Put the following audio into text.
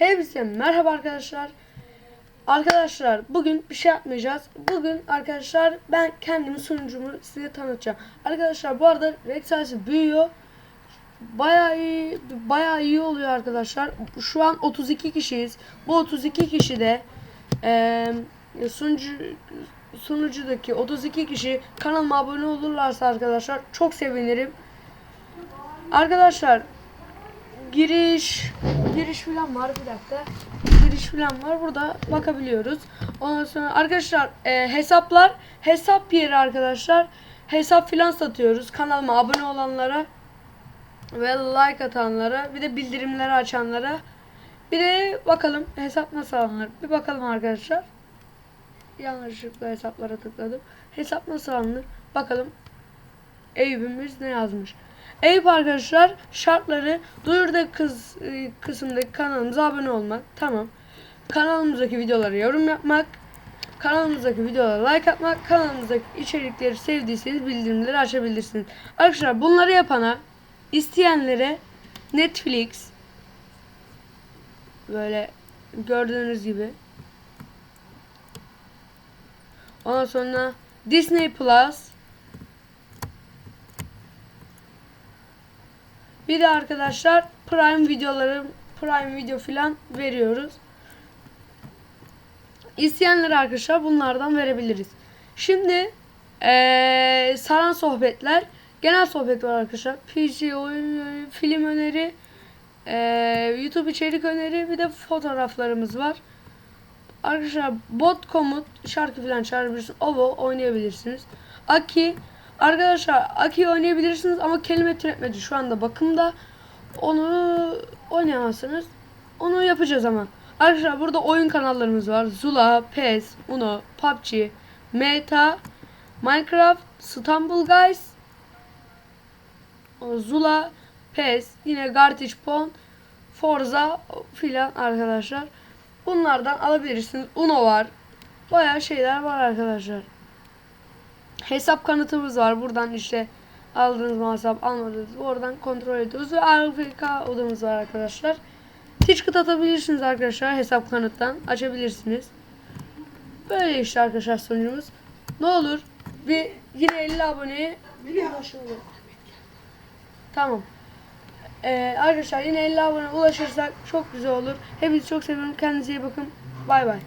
Hepsi merhaba arkadaşlar. Arkadaşlar bugün bir şey yapmayacağız. Bugün arkadaşlar ben kendimi sunucumu size tanıtacağım. Arkadaşlar bu arada Rex sayısı büyüyor. Bayağı iyi, bayağı iyi oluyor arkadaşlar. Şu an 32 kişiyiz. Bu 32 kişi de eee sunucu sunucudaki 32 kişi kanalıma abone olurlarsa arkadaşlar çok sevinirim. Arkadaşlar giriş giriş falan var bir dakika. Giriş falan var. Burada bakabiliyoruz. Ondan sonra arkadaşlar e, hesaplar hesap yeri arkadaşlar. Hesap filan satıyoruz. Kanalıma abone olanlara ve like atanlara bir de bildirimleri açanlara. Bir de bakalım hesap nasıl alınır. Bir bakalım arkadaşlar. Yanlışlıkla hesaplara tıkladım. Hesap nasıl alınır? Bakalım. Eyüp'ümüz ne yazmış? Eyüp arkadaşlar şartları duyurda kız e, kısımdaki kanalımıza abone olmak. Tamam. Kanalımızdaki videolara yorum yapmak. Kanalımızdaki videolara like atmak. Kanalımızdaki içerikleri sevdiyseniz bildirimleri açabilirsiniz. Arkadaşlar bunları yapana isteyenlere Netflix böyle gördüğünüz gibi Ondan sonra Disney Plus Bir de arkadaşlar Prime videoları Prime video filan veriyoruz. İsteyenlere arkadaşlar bunlardan verebiliriz. Şimdi eee saran sohbetler genel sohbet var arkadaşlar. PC oyun film öneri eee, YouTube içerik öneri bir de fotoğraflarımız var. Arkadaşlar bot komut şarkı falan çağırabilirsiniz. Ovo oynayabilirsiniz. Aki arkadaşlar Aki oynayabilirsiniz ama kelime türetmeci şu anda bakımda. Onu oynayamazsınız. Onu yapacağız ama. Arkadaşlar burada oyun kanallarımız var. Zula, PES, Uno, PUBG, Meta, Minecraft, Stumble Guys, Zula, PES, yine Gartic Pon, Forza filan arkadaşlar. Bunlardan alabilirsiniz. Uno var. Bayağı şeyler var arkadaşlar. Hesap kanıtımız var. Buradan işte aldığınız mı hesap almadınız mı oradan kontrol ediyoruz. Ve AFK odamız var arkadaşlar. Ticket atabilirsiniz arkadaşlar hesap kanıttan. Açabilirsiniz. Böyle işte arkadaşlar sunucumuz. Ne olur bir yine 50 aboneye ulaşalım. Tamam. Ee, arkadaşlar yine 50 abone ulaşırsak çok güzel olur. Hepinizi çok seviyorum. Kendinize iyi bakın. Bay bay.